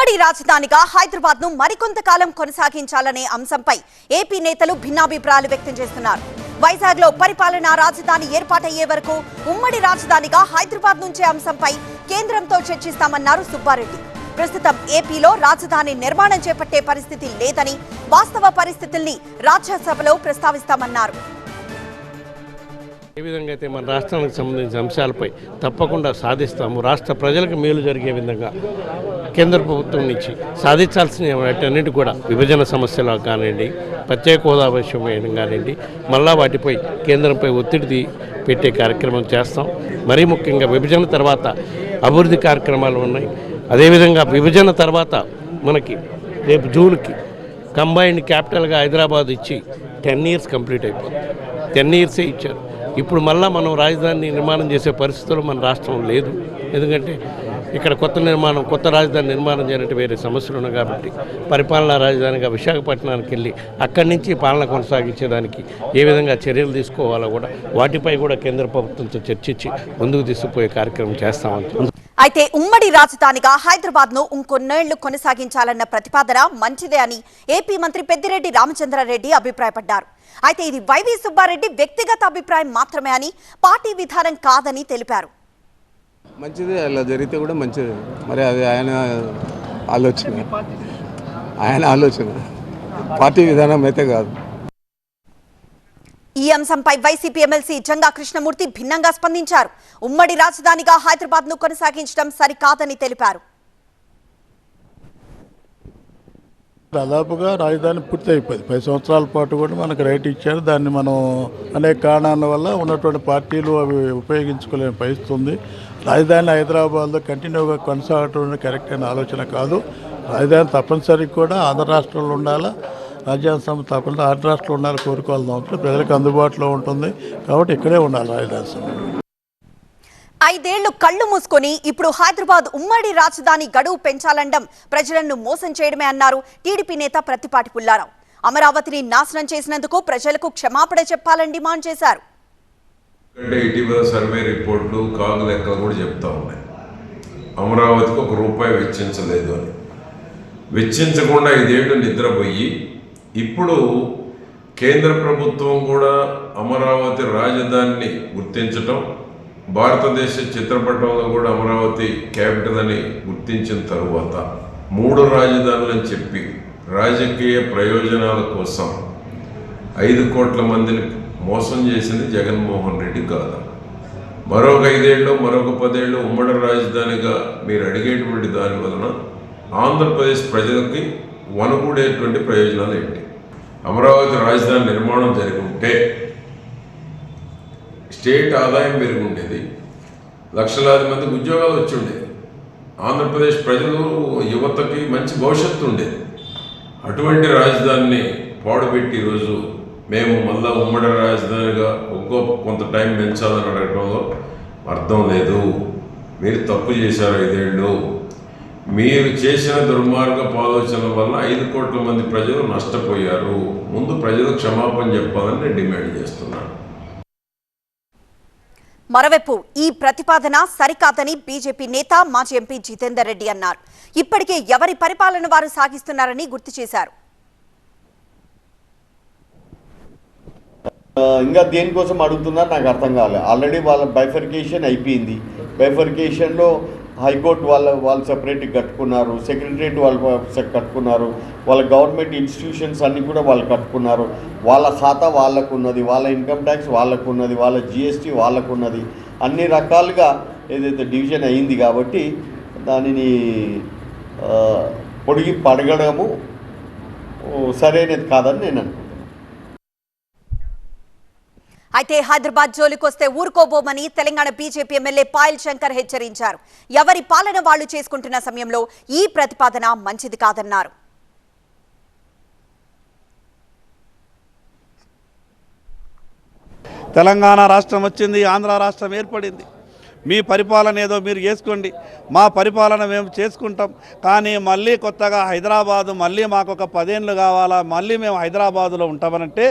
ఉమ్మడి రాజధానిగా హైదరాబాద్ను మరికొంతకాలం కొనసాగించాలనే అంశంపై ఏపీ నేతలు భిన్నాభిప్రాయాలు వ్యక్తం చేస్తున్నారు. వైజాగ్లో పరిపాలనా రాజధాని ఏర్పాటయ్యే వరకు ఉమ్మడి రాజధానిగా హైదరాబాద్ నుంచే అంశంపై కేంద్రంతో చర్చిస్తామన్నారు సుబ్బారెడ్డి. ప్రస్తుతం ఏపీలో రాజధాని నిర్మాణం చేపట్టే పరిస్థితి లేదని వాస్తవ పరిస్థితుల్ని రాజ్యసభలో ప్రస్తావిస్తామన్నారు. ఏ విధంగా అయితే మన రాష్ట్రానికి సంబంధించిన అంశాలపై తప్పకుండా సాధిస్తాము రాష్ట్ర ప్రజలకు మేలు జరిగే విధంగా కేంద్ర ప్రభుత్వం నుంచి సాధించాల్సిన వాటన్నిటి కూడా విభజన సమస్యలు కానివ్వండి ప్రత్యేక హోదా విషయం కానివ్వండి మళ్ళా వాటిపై కేంద్రంపై ఒత్తిడి పెట్టే కార్యక్రమం చేస్తాం. మరీ ముఖ్యంగా విభజన తర్వాత అభివృద్ధి కార్యక్రమాలు ఉన్నాయి. అదేవిధంగా విభజన తర్వాత మనకి రేపు జూన్కి కంబైన్డ్ క్యాపిటల్గా హైదరాబాద్ ఇచ్చి టెన్ ఇయర్స్ కంప్లీట్ అయిపోతుంది. టెన్ ఇయర్సే ఇచ్చారు. ఇప్పుడు మళ్ళా మనం రాజధాని నిర్మాణం చేసే పరిస్థితులు మన రాష్ట్రం లేదు. ఎందుకంటే ఇక్కడ కొత్త నిర్మాణం కొత్త రాజధాని నిర్మాణం చేయనట్టు వేరే సమస్యలు ఉన్నాయి కాబట్టి పరిపాలనా రాజధానిగా విశాఖపట్నానికి వెళ్ళి అక్కడి నుంచి పాలన కొనసాగించేదానికి ఏ విధంగా చర్యలు తీసుకోవాలో కూడా వాటిపై కూడా కేంద్ర ప్రభుత్వంతో చర్చించి ముందుకు తీసుకుపోయే కార్యక్రమం చేస్తామని అయితే ఉమ్మడి రాజధానిగా హైదరాబాద్ను ఇంకొన్నేళ్ళు కొనసాగించాలన్న ప్రతిపాదన మంచిదే అని ఏపీ మంత్రి పెద్దిరెడ్డి రామచంద్రారెడ్డి అభిప్రాయపడ్డారు. అయితే ఇది వైవి సుబ్బారెడ్డి వ్యక్తిగత అభిప్రాయం మాత్రమే అని పార్టీ విధానం కాదని తెలిపారు. మంచిది అలా జరిగితే కూడా మంచిది. మరి అది ఆయన ఆలోచన. ఆయన ఆలోచన. పార్టీ విధానం అయితే కాదు. ఈ అంశంపై వైసీపీ ఎమ్మెల్సీ జంగా కృష్ణమూర్తి భిన్నంగా స్పందించారు. ఉమ్మడి రాజధానిగా హైదరాబాద్ను కొనసాగించడం సరికాదని తెలిపారు. దాదాపుగా రాజధాని పూర్తి అయిపోయింది పది సంవత్సరాల పాటు కూడా మనకు రైట్ ఇచ్చారు. దాన్ని మనం అనేక కారణాల వల్ల ఉన్నటువంటి పార్టీలు అవి ఉపయోగించుకోలేని పరిస్థితి ఉంది. రాజధాని హైదరాబాద్లో కంటిన్యూగా కొనసాగటం కరెక్ట్ అయిన ఆలోచన కాదు. రాజధాని తప్పనిసరిగా కూడా ఆంధ్ర రాష్ట్రంలో ఉండాలా రాజ్యాంగ సభ తప్పనిసరి ఆంధ్ర రాష్ట్రంలో ఉండాలి కోరుకోవాలి ప్రజలకు అందుబాటులో ఉంటుంది కాబట్టి ఇక్కడే ఉండాలి రాజధాని సభ ఐదేళ్ళు కళ్ళు మూసుకొని ఇప్పుడు హైదరాబాద్ ఉమ్మడి రాజధాని గడువు పెంచాలండం ప్రజలను మోసం చేయడమే అన్నారు టీడీపీ నేత ప్రతిపాటి పుల్లారావు. అమరావతిని నాశనం చేసినందుకు ప్రజలకు క్షమాపణ చెప్పాలని డిమాండ్ చేశారు. అంటే ఇటీవల సర్వే రిపోర్ట్లు కాగు లెక్కలు కూడా చెప్తా ఉన్నాయి. అమరావతికి ఒక రూపాయి వెచ్చించలేదు అని. వెచ్చించకుండా ఇదేళ్ళు నిద్రపోయి ఇప్పుడు కేంద్ర ప్రభుత్వం కూడా అమరావతి రాజధానిని గుర్తించటం భారతదేశ చిత్రపటంలో కూడా అమరావతి క్యాపిటల్ అని గుర్తించిన తరువాత మూడు రాజధానులని చెప్పి రాజకీయ ప్రయోజనాల కోసం ఐదు కోట్ల మందిని మోసం చేసింది జగన్మోహన్ రెడ్డి కాదు. మరొక ఐదేళ్ళు మరొక పదేళ్ళు ఉమ్మడి రాజధానిగా మీరు అడిగేటువంటి దాని వలన ఆంధ్రప్రదేశ్ ప్రజలకి వనగూడేటువంటి ప్రయోజనాలు ఏంటి? అమరావతి రాజధాని నిర్మాణం జరిగి ఉంటే స్టేట్ ఆదాయం పెరిగి ఉండేది లక్షలాది మందికి ఉద్యోగాలు వచ్చి ఉండేది ఆంధ్రప్రదేశ్ ప్రజలు యువతకి మంచి భవిష్యత్తు ఉండేది. అటువంటి రాజధానిని పాడుపెట్టి ఈరోజు మేము మళ్ళా ఉమ్మడి రాజధానిగా ఒక్కో కొంత టైం పెంచాలని అడగడంలో అర్థం లేదు. మీరు తప్పు చేశారు ఐదేళ్ళు. మీరు చేసిన దుర్మార్గపు ఆలోచన వల్ల ఐదు కోట్ల మంది ప్రజలు నష్టపోయారు. ముందు ప్రజలు క్షమాపణ చెప్పాలని డిమాండ్ చేస్తున్నాను. మరోవైపు ఈ ప్రతిపాదన సరికాదని బీజేపీ నేత మాజీ ఎంపీ జితేందర్ రెడ్డి అన్నారు. ఇప్పటికే ఎవరి పరిపాలన వారు సాగిస్తున్నారని గుర్తు చేశారు. ఇంకా దేనికోసం అడుగుతున్నారు నాకు అర్థం కాలేదు ఆల్రెడీ వాళ్ళ బైఫర్కేషన్ అయిపోయింది. బైఫర్కేషన్లో హైకోర్టు వాళ్ళ వాళ్ళు సెపరేట్గా కట్టుకున్నారు. సెక్రటరియట్ వాళ్ళు కట్టుకున్నారు. వాళ్ళ గవర్నమెంట్ ఇన్స్టిట్యూషన్స్ అన్నీ కూడా వాళ్ళు కట్టుకున్నారు. వాళ్ళ ఖాతా వాళ్ళకు ఉన్నది వాళ్ళ ఇన్కమ్ ట్యాక్స్ వాళ్ళకు ఉన్నది వాళ్ళ జిఎస్టీ వాళ్ళకు ఉన్నది అన్ని రకాలుగా ఏదైతే డివిజన్ అయింది కాబట్టి దానిని పొడిగి పడగడము సరైనది కాదని నేను అయితే హైదరాబాద్ జోలికొస్తే ఊరుకోబోమని తెలంగాణ బీజేపీ ఎమ్మెల్యే పాయల్ శంకర్ హెచ్చరించారు. ఎవరి పాలన వాళ్ళు చేసుకుంటున్న సమయంలో ఈ ప్రతిపాదన మంచిది కాదన్నారు. తెలంగాణ రాష్ట్రం వచ్చింది ఆంధ్ర రాష్ట్రం ఏర్పడింది. మీ పరిపాలన ఏదో మీరు చేసుకోండి. మా పరిపాలన మేము చేసుకుంటాం. కానీ మళ్ళీ కొత్తగా హైదరాబాదు మళ్ళీ మాకు ఒక పదేళ్ళు కావాలా మళ్ళీ మేము హైదరాబాదులో ఉంటామనంటే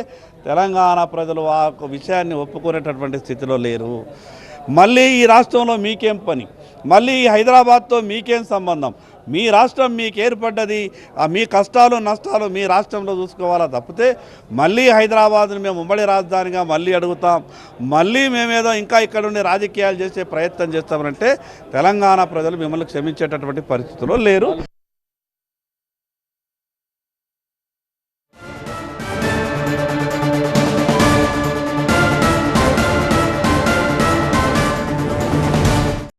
తెలంగాణ ప్రజలు ఆ విషయాన్ని ఒప్పుకునేటటువంటి స్థితిలో లేరు. మళ్ళీ ఈ రాష్ట్రంలో మీకేం పని? మళ్ళీ ఈ హైదరాబాద్తో మీకేం సంబంధం? మీ రాష్ట్రం మీకు ఏర్పడ్డది ఆ మీ కష్టాలు నష్టాలు మీ రాష్ట్రంలో చూసుకోవాలా తప్పితే మళ్ళీ హైదరాబాద్ను మేము ఉమ్మడి రాజధానిగా మళ్ళీ అడుగుతాం. మళ్ళీ మేమేదో ఇంకా ఇక్కడ ఉండి రాజకీయాలు చేసే ప్రయత్నం చేస్తామంటే తెలంగాణ ప్రజలు మిమ్మల్ని క్షమించేటటువంటి పరిస్థితుల్లో లేరు.